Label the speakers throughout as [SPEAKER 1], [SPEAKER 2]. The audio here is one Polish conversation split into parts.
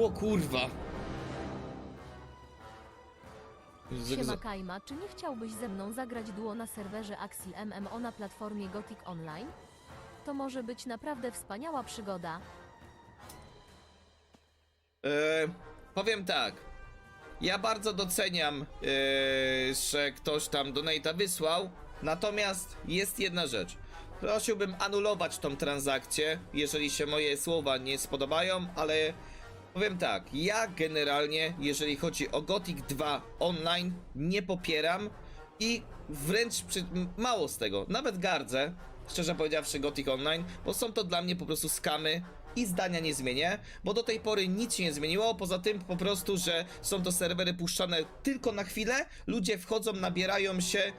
[SPEAKER 1] O kurwa.
[SPEAKER 2] Siema Kajma, czy nie chciałbyś ze mną zagrać duo na serwerze Axil MMO na platformie Gothic Online? To może być naprawdę wspaniała przygoda.
[SPEAKER 1] E, powiem tak. Ja bardzo doceniam, e, że ktoś tam donate'a wysłał. Natomiast jest jedna rzecz. Prosiłbym anulować tą transakcję, jeżeli się moje słowa nie spodobają, ale powiem tak. Ja generalnie, jeżeli chodzi o Gothic 2 online, nie popieram i wręcz przy, mało z tego, nawet gardzę, szczerze powiedziawszy, Gothic Online, bo są to dla mnie po prostu skamy i zdania nie zmienię, bo do tej pory nic się nie zmieniło, poza tym po prostu, że są to serwery puszczane tylko na chwilę, ludzie wchodzą, nabierają się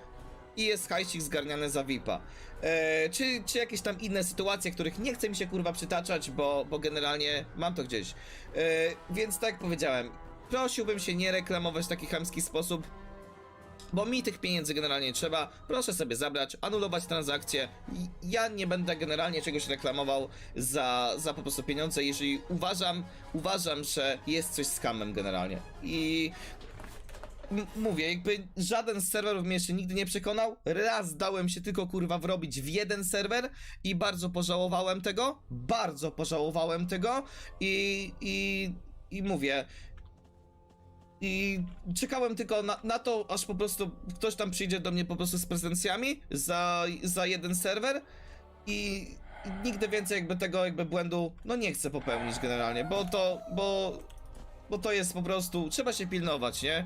[SPEAKER 1] i jest hajsik zgarniany za VIPa. E, czy, czy jakieś tam inne sytuacje, których nie chcę mi się kurwa przytaczać, bo, bo generalnie mam to gdzieś. E, więc tak jak powiedziałem, prosiłbym się nie reklamować w taki chamski sposób, bo mi tych pieniędzy generalnie nie trzeba. Proszę sobie zabrać, anulować transakcję. Ja nie będę generalnie czegoś reklamował za, za po prostu pieniądze, jeżeli uważam, uważam, że jest coś skamem generalnie. I mówię, jakby żaden z serwerów mnie jeszcze nigdy nie przekonał. Raz dałem się tylko kurwa wrobić w jeden serwer i bardzo pożałowałem tego. Bardzo pożałowałem tego i, i, i mówię. I czekałem tylko na, na to, aż po prostu ktoś tam przyjdzie do mnie po prostu z prezencjami za, za jeden serwer i nigdy więcej jakby tego jakby błędu, no nie chcę popełnić generalnie, bo to, bo, bo to jest po prostu, trzeba się pilnować, nie?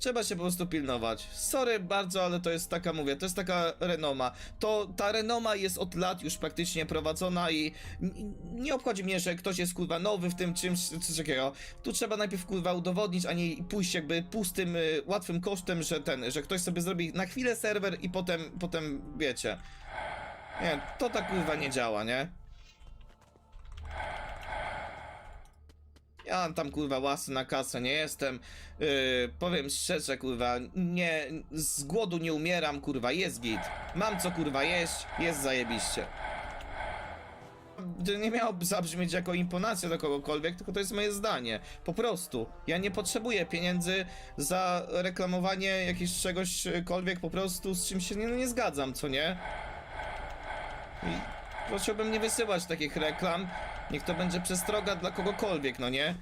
[SPEAKER 1] Trzeba się po prostu pilnować. Sorry bardzo, ale to jest taka, mówię, to jest taka renoma. To, ta renoma jest od lat już praktycznie prowadzona i nie obchodzi mnie, że ktoś jest kurwa nowy w tym czymś, czy takiego. Tu trzeba najpierw kurwa udowodnić, a nie pójść jakby pustym, y, łatwym kosztem, że ten, że ktoś sobie zrobi na chwilę serwer i potem, potem wiecie. Nie, to tak kurwa nie działa, nie? Ja tam kurwa łasy na kasę, nie jestem. Yy, powiem szczerze, kurwa, nie. Z głodu nie umieram, kurwa, jest git. Mam co kurwa jeść, jest zajebiście. To nie miałoby zabrzmieć jako imponacja do kogokolwiek, tylko to jest moje zdanie. Po prostu. Ja nie potrzebuję pieniędzy za reklamowanie jakiegoś czegośkolwiek po prostu, z czym się nie, nie zgadzam, co nie? I prosiłbym nie wysyłać takich reklam. Niech to będzie przestroga dla kogokolwiek, no nie?